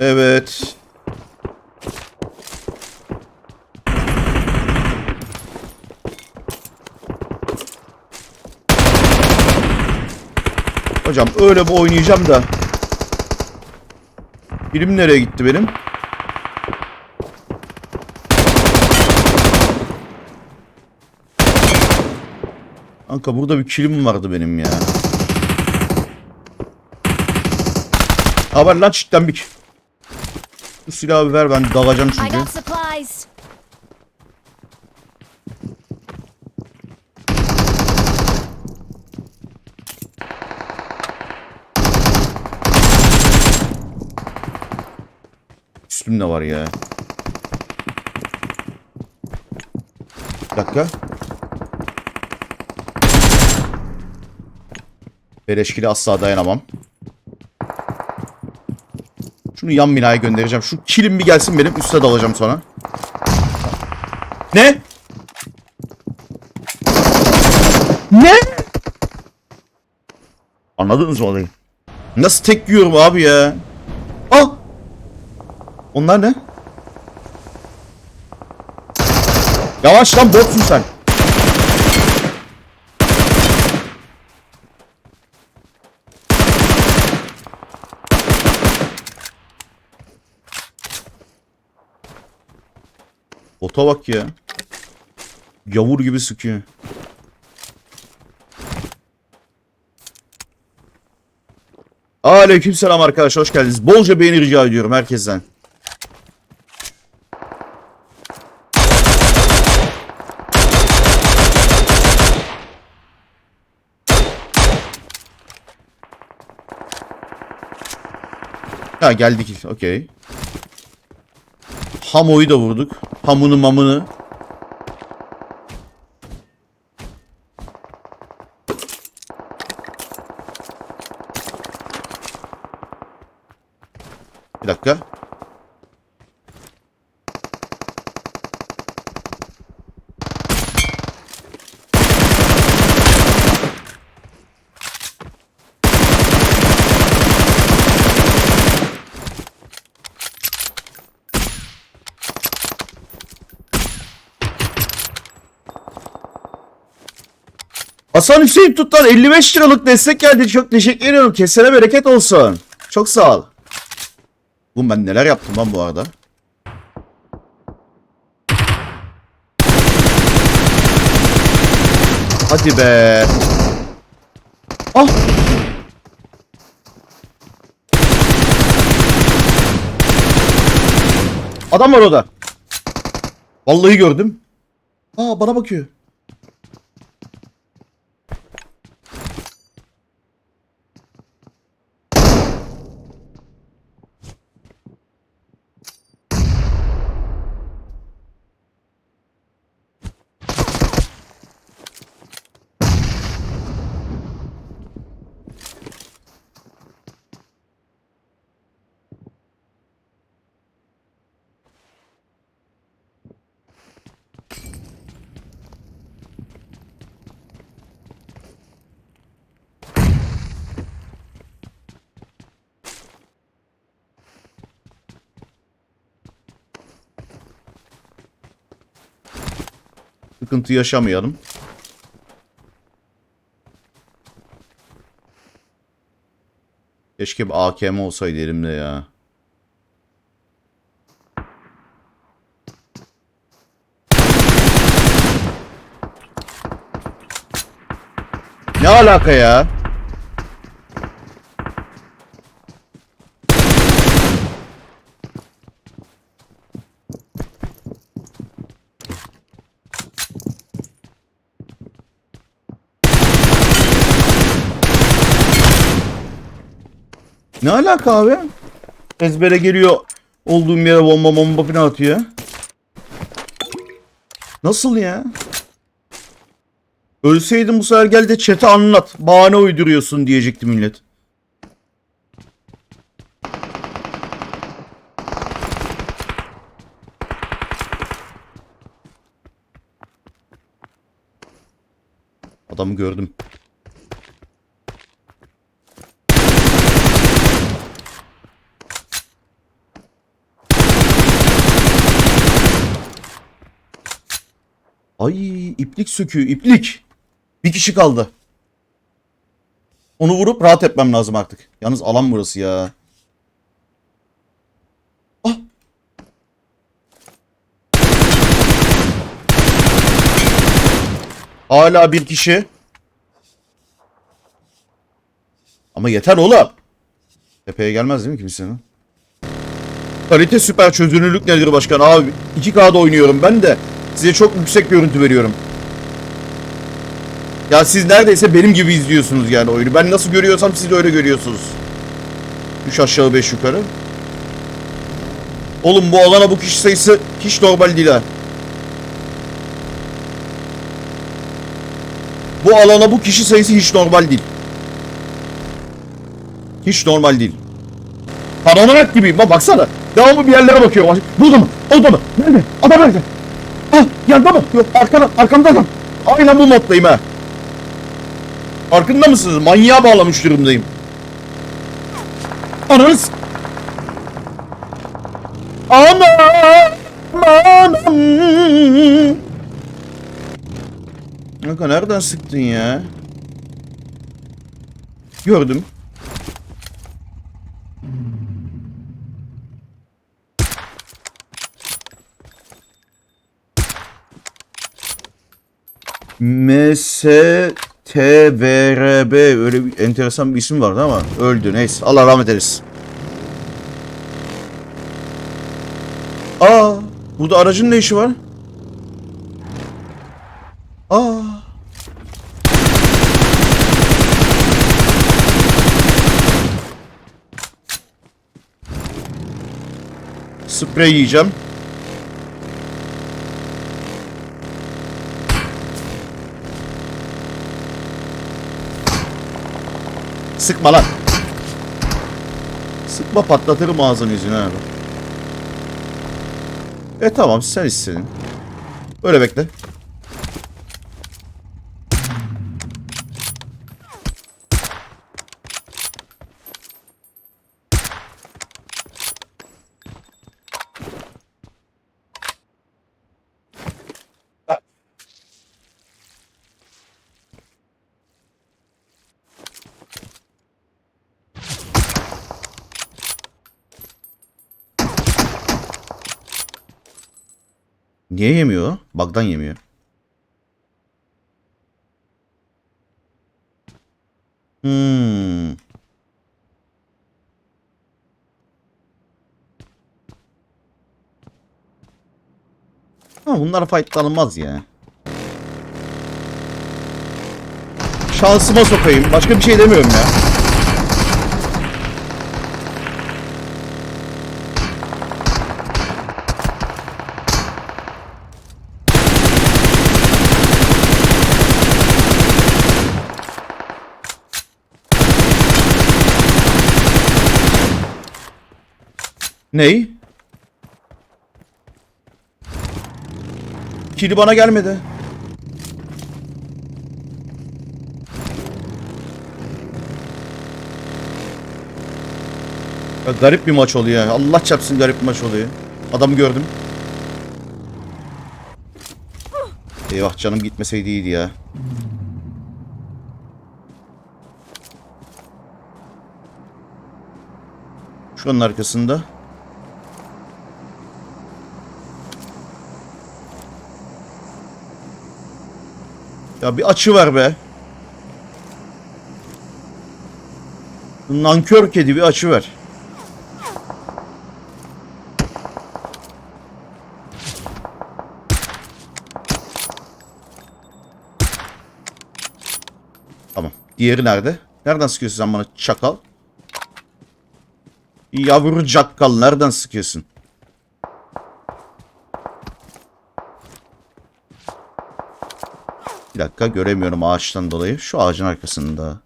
Evet. Hocam öyle bir oynayacağım da. Birim nereye gitti benim? Kanka burada bir kilim vardı benim ya. Haber lan çitten bir. Bu silahı ver ben dalacağım çünkü. supplies. Üstümde var ya. Bir dakika. Beleşkili asla dayanamam. Şunu yan binaya göndereceğim. Şu kilim bir gelsin benim üste dalacağım sonra. Ne? Ne? Anladınız mı olayı? Nasıl tek yiyorum abi ya? Ah! Onlar ne? Yavaş lan botsun sen. Bota bak ya. Yavur gibi sıkıyor. Aleykümselam arkadaşlar hoş geldiniz. Bolca beğeni rica ediyorum herkesten. Ha geldik. Okey. Hamo'yu da vurduk. Hamını mamını. Bir dakika. Hasan Hüseyin Tuttan 55 liralık destek geldi. Çok teşekkür ediyorum. Kesene bereket olsun. Çok sağ ol. Bu ben neler yaptım lan bu arada. Hadi be. Ah. Adam var orada. Vallahi gördüm. Aa bana bakıyor. Sıkıntı yaşamayalım. Keşke bir AKM olsaydı elimde ya. Ne alaka ya? Ne alaka abi? Ezbere geliyor. Olduğum yere bomba bomba falan atıyor. Nasıl ya? Ölseydin bu sefer gel de chat'e anlat. Bahane uyduruyorsun diyecekti millet. Adamı gördüm. Ay iplik söküyor iplik. Bir kişi kaldı. Onu vurup rahat etmem lazım artık. Yalnız alan burası ya. Ah. Hala bir kişi. Ama yeter oğlum. Tepeye gelmez değil mi kimsenin? Kalite süper çözünürlük nedir başkan? Abi 2K'da oynuyorum ben de. Size çok yüksek görüntü veriyorum. Ya siz neredeyse benim gibi izliyorsunuz yani oyunu. Ben nasıl görüyorsam siz de öyle görüyorsunuz. 3 aşağı 5 yukarı. Oğlum bu alana bu kişi sayısı hiç normal değil ha. Bu alana bu kişi sayısı hiç normal değil. Hiç normal değil. Paranoyak gibiyim bak baksana. Devamlı bir yerlere bakıyorum. Burada mı? Orada mı? Nerede? Adam nerede? Yanında mı? Yok arkada, arkamda adam. Aynen bu moddayım ha. Farkında mısınız? Manyağa bağlamış durumdayım. Ananız. Anam. Anam. Kanka nereden sıktın ya? Gördüm. MSTVRB öyle bir enteresan bir isim vardı ama öldü neyse Allah rahmet eylesin. Aa burada aracın ne işi var? Aa. Sprey yiyeceğim. Sıkma lan. Sıkma patlatırım ağzını yüzünü abi. E tamam sen istedin. Öyle bekle. Niye yemiyor? Bug'dan yemiyor. Hmm. Ha, bunlar fightlanılmaz ya. Şansıma sokayım. Başka bir şey demiyorum ya. Ney? Kili bana gelmedi. Ya garip bir maç oluyor. Allah çarpsın garip bir maç oluyor. Adamı gördüm. Eyvah canım gitmeseydi iyiydi ya. Şunun arkasında. Ya bir açı ver be. Nankör kedi bir açı ver. Tamam. Diğeri nerede? Nereden sıkıyorsun sen bana çakal? Yavru cakkal nereden sıkıyorsun? Dakika göremiyorum ağaçtan dolayı. Şu ağacın arkasında.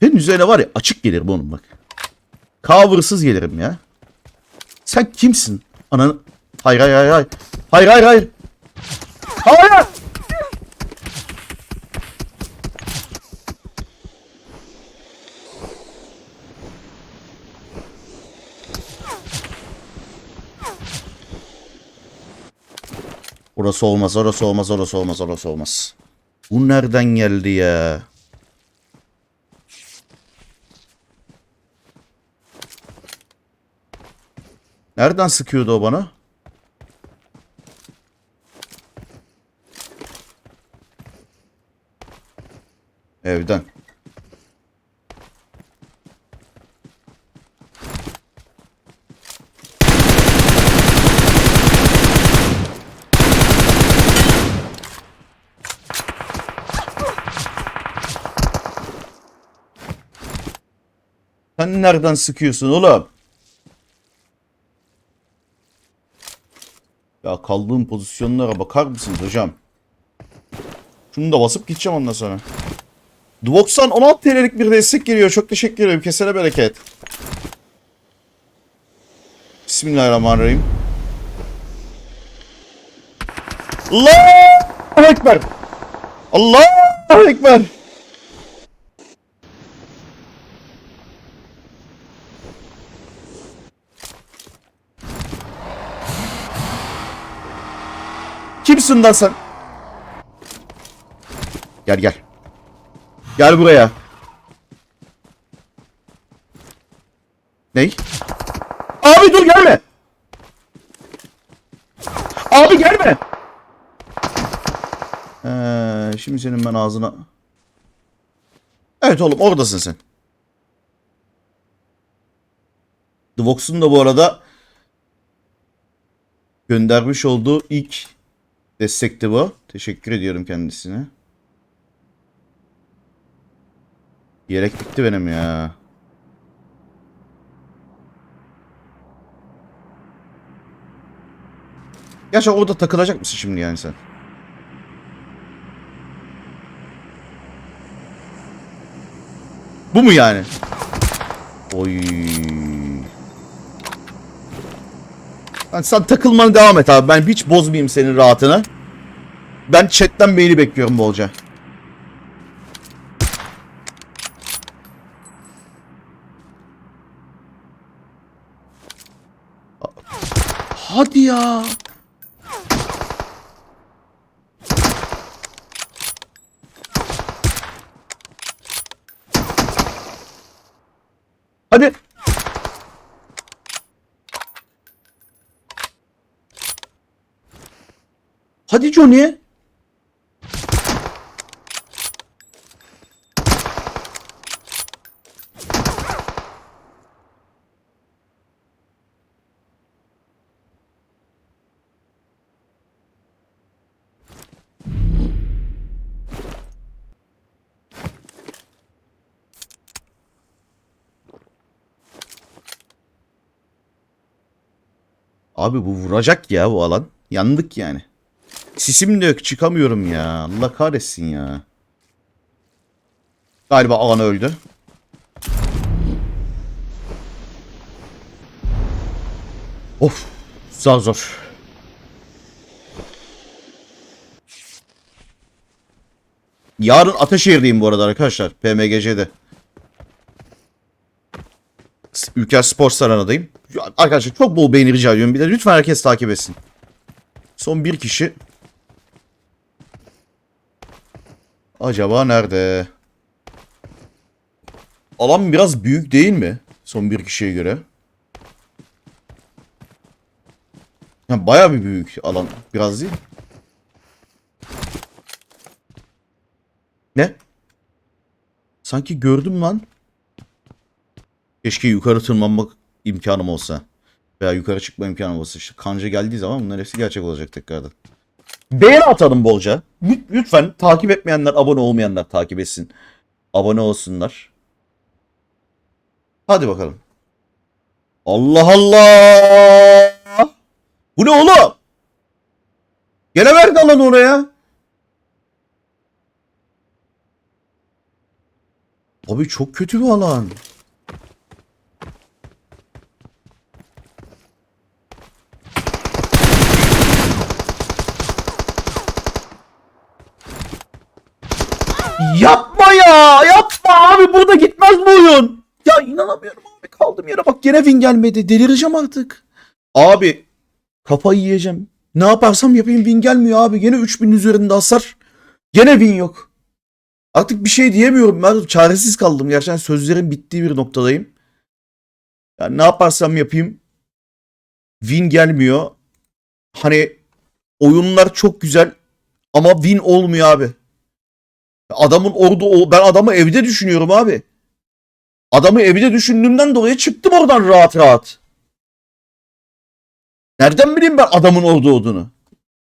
Senin üzerine var ya açık gelir bunun bak. Cover'sız gelirim ya. Sen kimsin? Ananı... Hayır hayır hayır hayır. Hayır hayır hayır. Orası olmaz, orası olmaz, orası olmaz, orası olmaz. Bu nereden geldi ya? Nereden sıkıyordu o bana? Evden. Sen nereden sıkıyorsun oğlum? Ya kaldığım pozisyonlara bakar mısınız hocam? Şunu da basıp gideceğim ondan sonra. Dvoxan 16 TL'lik bir destek geliyor. Çok teşekkür ederim. Kesene bereket. Bismillahirrahmanirrahim. Allahu Ekber. Allahu Ekber. Kimsin lan sen? Gel gel. Gel buraya. Ney? Abi dur gelme. Abi gelme. Ee, şimdi senin ben ağzına... Evet oğlum oradasın sen. Dvox'un da bu arada göndermiş olduğu ilk destekti bu. Teşekkür ediyorum kendisine. Yelek bitti benim ya. Gerçi orada takılacak mısın şimdi yani sen? Bu mu yani? Oy. Lan sen takılmana devam et abi. Ben hiç bozmayayım senin rahatını. Ben chatten maili bekliyorum bolca. Hadi ya. Hadi. Hadi Johnny. Abi bu vuracak ya bu alan. Yandık yani. Sisim de yok çıkamıyorum ya. Allah kahretsin ya. Galiba alan öldü. Of. Zor zor. Yarın Ataşehir'deyim bu arada arkadaşlar. PMGC'de. Ülker Spor Sarana'dayım. Arkadaşlar çok bol beğeni rica ediyorum. Bir de lütfen herkes takip etsin. Son bir kişi. Acaba nerede? Alan biraz büyük değil mi? Son bir kişiye göre. Ya Baya bir büyük alan. Biraz değil. Ne? Sanki gördüm lan. Keşke yukarı tırmanmak imkanım olsa. Veya yukarı çıkma imkanım olsa. İşte kanca geldiği zaman bunların hepsi gerçek olacak tekrardan. Beğeni atalım bolca. Lüt- Lütfen takip etmeyenler, abone olmayanlar takip etsin. Abone olsunlar. Hadi bakalım. Allah Allah! Bu ne oğlum? Gene verdi alanı oraya. Abi çok kötü bir alan. Yapma ya! Yapma abi burada gitmez bu oyun. Ya inanamıyorum abi kaldım yere bak gene win gelmedi. Delireceğim artık. Abi kafayı yiyeceğim. Ne yaparsam yapayım win gelmiyor abi. Gene 3000 üzerinde hasar. Gene win yok. Artık bir şey diyemiyorum. Ben çaresiz kaldım. Gerçekten sözlerin bittiği bir noktadayım. Yani ne yaparsam yapayım. Win gelmiyor. Hani oyunlar çok güzel ama win olmuyor abi. Adamın orada o ben adamı evde düşünüyorum abi. Adamı evde düşündüğümden dolayı çıktım oradan rahat rahat. Nereden bileyim ben adamın orada olduğunu?